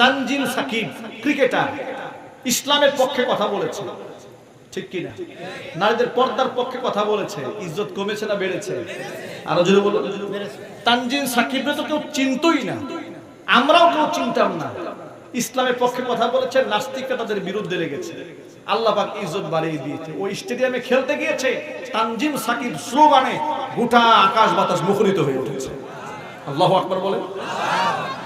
Tanzil Shakib, cricketer, ইসলামের পক্ষে কথা বলেছে। ঠিক কিনা? নারীদের পর্দার পক্ষে কথা বলেছে। ইজ্জত কমেছে না বেড়েছে? আরও যদি বলো তানজিন সাকিবরে তো কেউ চিনতই না। আমরাও কেউ চিনতাম না। ইসলামের পক্ষে কথা বলেছে, নাস্তিকরা তাদের বিরুদ্ধে লেগেছে আল্লাহ পাক ইজ্জত বাড়িয়ে দিয়েছে। ওই স্টেডিয়ামে খেলতে গিয়েছে তানজিম সাকিব স্লোগানে গোটা আকাশ বাতাস মুখরিত হয়ে উঠেছে। আল্লাহ আকবার বলে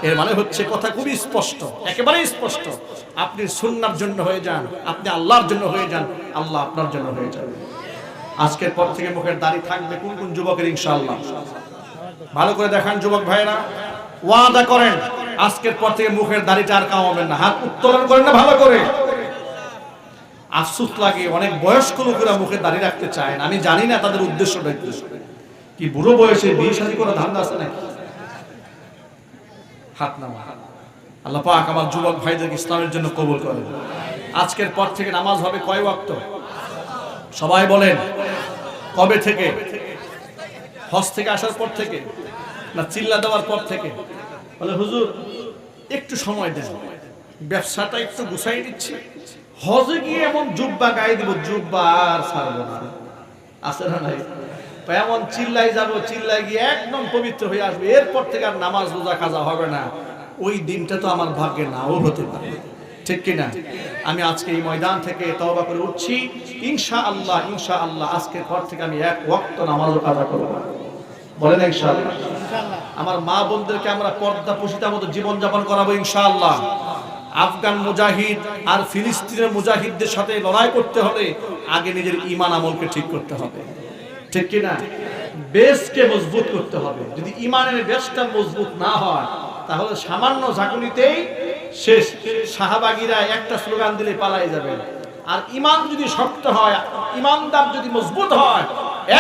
এর মানে হচ্ছে কথা খুবই স্পষ্ট, একেবারেই স্পষ্ট। আপনি সুন্নার জন্য হয়ে যান, আপনি আল্লাহর জন্য হয়ে যান, আল্লাহ আপনার জন্য হয়ে যান আজকের পর থেকে মুখের দাড়ি থাকবে কোন কোন যুবকের, ইনশাআল্লাহ। ভালো করে দেখান যুবক ভাইরা, ওয়াদা করেন, আজকের পর থেকে মুখের দাড়িটা আর কামাবেন না। হাত উত্তোলন করেন না ভালো করে। আফসোস লাগে, অনেক বয়স্ক লোকেরা মুখে দাঁড়িয়ে রাখতে চায় না। আমি জানি না তাদের উদ্দেশ্যটা কি। বুড়ো বয়সে বিয়ে শাদী করা ধান্দা আছে নাকি? হাত নামা আল্লাহ পাক আমার যুবক ভাইদেরকে ইসলামের জন্য কবুল করেন। আজকের পর থেকে নামাজ হবে কয় ওয়াক্ত? সবাই বলেন, কবে থেকে? হজ থেকে আসার পর থেকে? না চিল্লা দেওয়ার পর থেকে? বলে, হুজুর, একটু সময় দেন। ব্যবসাটা একটু গুছাই দিচ্ছি হজে গিয়ে এমন জুব্বা গায়ে দিব, জুব্বা আর ছাড়বো না। আছে না এমন চিল্লাই যাব চিল্লাই গিয়ে একদম পবিত্র হয়ে আসবে। এরপর থেকে আর নামাজ রোজা কাজা হবে না। ওই দিনটা তো আমার ভাগ্যে নাও হতে পারে। ঠিক কিনা? আমি আজকে এই ময়দান থেকে তওবা করে উঠছি। ইনশা আল্লাহ ইনশা আল্লাহ আজকের পর থেকে আমি এক ওয়াক্ত নামাজও কাজা করব। বলেন ইনশাআল্লাহ? আমার মা বোনদেরকে আমরা পর্দা পুষিতার মতো জীবন যাপন করাবো ইনশাআল্লাহ। আফগান মুজাহিদ আর ফিলিস্তিনের মুজাহিদদের সাথে লড়াই করতে হলে আগে নিজের ইমান আমলকে ঠিক করতে হবে। ঠিক কি না বেসকে মজবুত করতে হবে। যদি ইমানের বেসটা মজবুত না হয়, তাহলে সামান্য ঝাঁকুনিতেই শেষ। শাহবাগীরা একটা স্লোগান দিলে পালাই যাবে। আর ইমান যদি শক্ত হয়, ইমানদার যদি মজবুত হয়,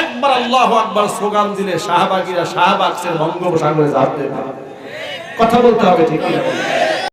একবার আল্লাহ আকবার স্লোগান দিলে শাহবাগীরা শাহবাগ সে বঙ্গোপসাগরে যাবে। কথা বলতে হবে ঠিক কি না